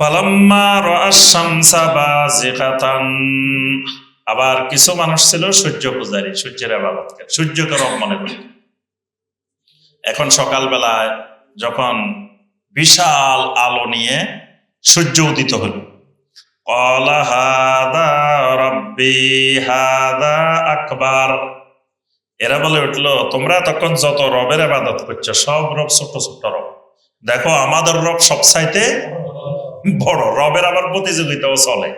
পালাম্মা রাশামসা বাযিকাতান। আবার কিছু মানুষ ছিল সূর্য পূজারী, সূর্যের আবাদত করে সূর্যকে রব মনে করে। এখন সকালবেলায় যখন বিশাল আলো নিয়ে সূর্য উদিত হল কলা হাদা রব্বি হাদা আকবার। এরা বলে উঠল, তোমরা তখন যত রবের আবাদত করছ, সব রব ছোট ছোট রব। দেখো, আমাদের রব সব চাইতে বড়, রবের আবার প্রতিযোগিতাও চলে।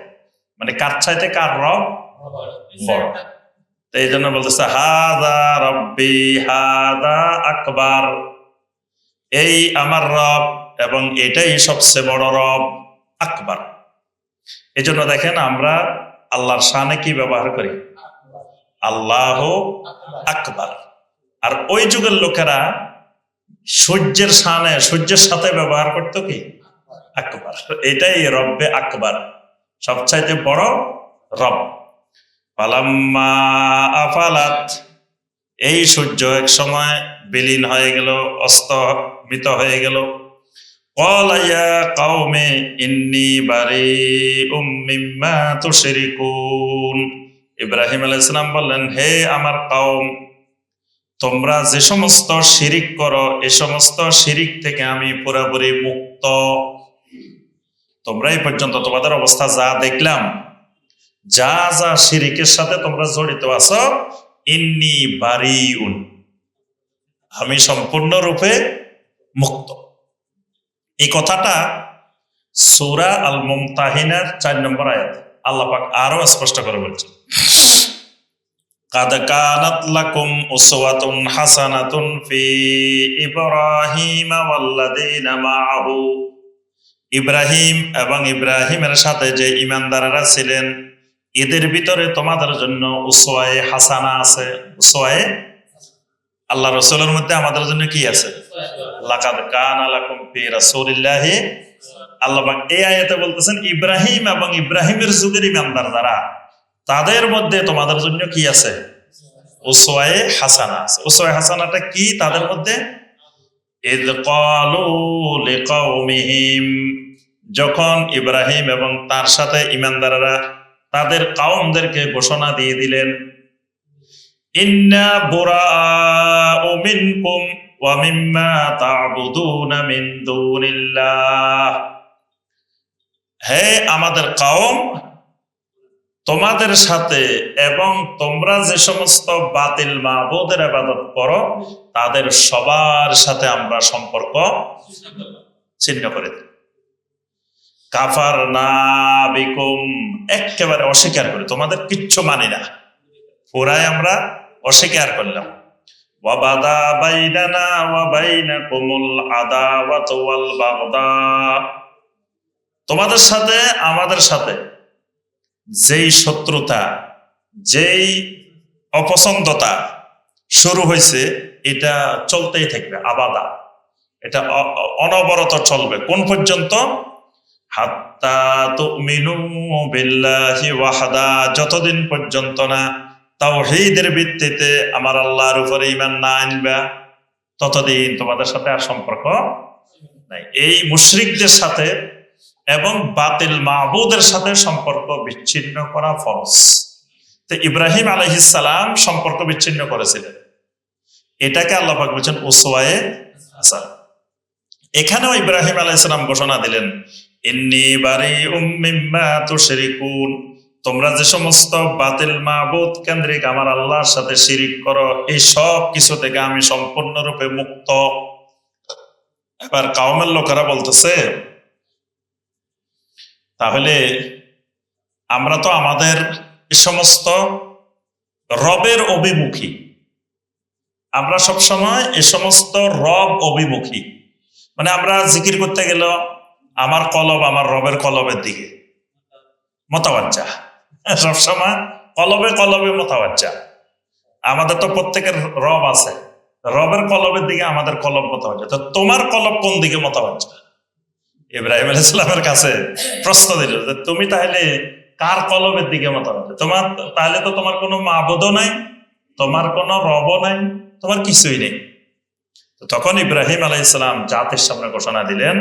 মানে কার চাইতে কার রব? বড়। তো এই জন্য বলতেছে, হাদা রব্বি, হাদা আকবার। এই আমার রব এবং এটাই সবচেয়ে বড় রব, আকবার। এই জন্য দেখেন আমরা আল্লাহর শানে কি ব্যবহার করি? আল্লাহ আকবার। আর ওই যুগের লোকেরা সূর্যের শানে, সূর্যের সাথে ব্যবহার করতো কি? আকবর। এটাই রব্বে আকবর। সবচাইতে বড় রব। পালাম্মা আফালাত। এই সূর্য এক সময় বিলীন হয়ে গেল অস্তমিত হয়ে গেল। কলাইয়া কাউমে ইন্নি বারে উম্মিম্মা তুশরিকুন। ইব্রাহিম আলাইহিস সালাম বললেন, হে আমার কাউম তোমরা যে সমস্ত শিরিক করো, এ সমস্ত শিরিক থেকে আমি পুরোপুরি মুক্ত তোমরা এই পর্যন্ত তোমাদের অবস্থা যা দেখলাম যা যা শিরিকের সাথে তোমরা জড়িত আছো ইন্নি বারিউন আমি সম্পূর্ণরূপে মুক্ত এই কথাটা সূরা আল মুমতাহিনার চার নম্বর আয়াত আল্লাহ পাক আরো স্পষ্ট করে বলছেন قد كانت لكم أسوة حسنة في إبراهيم والذين معه ইব্রাহিম এবং ইব্রাহিমের সাথে যে ইমানদারেরা ছিলেন, এদের ভিতরে তোমাদের জন্য উসওয়ায়ে হাসানা আছে। উসওয়ায়ে? আল্লাহ রসুলের মধ্যে আমাদের জন্য কি আছে? লাকাদ কানা লাকুম ফি রাসূলিল্লাহি। আল্লাহ পাক এই আয়াতে বলতেছেন, ইব্রাহিম এবং ইব্রাহিমের যুগের ইমানদার যারা তাদের মধ্যে তোমাদের জন্য কি আছে? উসওয়ায়ে হাসানা আছে। উসওয়ায়ে হাসানাটা কি তাদের মধ্যে? ইদ ক্বালু যখন ইব্রাহিম এবং তার সাথে ইমানদাররা তাদের কাউমদেরকে ঘোষণা দিয়ে দিলেন, ইন্না বুরাউ মিনকুম ওয়া মিম্মা তা'বুদুনা মিন দুনিল্লাহ। হে আমাদের কাউম, তোমাদের সাথে এবং তোমরা যে সমস্ত বাতিল মাহবুদের আবাদত করো, তাদের সবার সাথে আমরা সম্পর্ক ছিন্ন করে দিই। কাফার না বিকুম। একেবারে অস্বীকার করি, তোমাদের কিচ্ছু মানি না। পুরাই আমরা অস্বীকার করলাম। ওয়া বাইনাকুমুল আদাওয়াত ওয়াল বাগদা। তোমাদের সাথে, আমাদের সাথে যেই শত্রুতা, যেই অপছন্দতা শুরু হয়েছে, এটা চলতেই থাকবে, আবাদা। এটা অনবরত চলবে। কোন পর্যন্ত? যতদিন পর্যন্ত না তাওহীদের ভিত্তিতে আমার আল্লাহর উপরে ইমান না আনবা, ততদিন তোমাদের সাথে আর সম্পর্ক নাই। এই মুশরিকদের সাথে এবং বাতিল মাহবুদের সাথে সম্পর্ক বিচ্ছিন্ন করা ফরজ। তো ইব্রাহিম আলহিসাল্লাম সম্পর্ক বিচ্ছিন্ন করেছিলেন। এটাকে আল্লাহ বলছেন ওসোয়ায়ে হাসান। এখানেও ইব্রাহিম আলাইসালাম ঘোষণা দিলেন ইন্নি বারি উম্মিম্মা তুশরিকুন তোমরা যে সমস্ত বাতিল মাহবুদ কেন্দ্রিক আমার আল্লাহর সাথে শিরিক করো, এই সব কিছু থেকে আমি সম্পূর্ণরূপে মুক্ত? এবার কাউমের লোকেরা বলতেছে, তাহলে আমরা তো আমাদের এই সমস্ত রবের অভিমুখী। আমরা সব সময় এ সমস্ত রব অভিমুখী। মানে আমরা জিকির করতে গেল আমার কলব আমার রবের কলবের দিকে। মতাবাজ্জা সবসময় কলবে কলবে মতাবাজ্জা আমাদের তো প্রত্যেকের রব আছে। রবের কলবের দিকে আমাদের কলব মতাবাজ্জা তো তোমার কলব কোন দিকে মতাবাজ্জা ইব্রাহিম আলাইসালামের কাছে প্রশ্ন দিল যে তুমি তাহলে কার কলবের দিকে মতাবাজ্জা তোমার তাহলে তো তোমার কোনো মাবুদও নাই, তোমার কোনো রবও নাই, তোমার কিছুই নেই। তখন ইব্রাহিম আলাইসালাম জাতির সামনে ঘোষণা দিলেন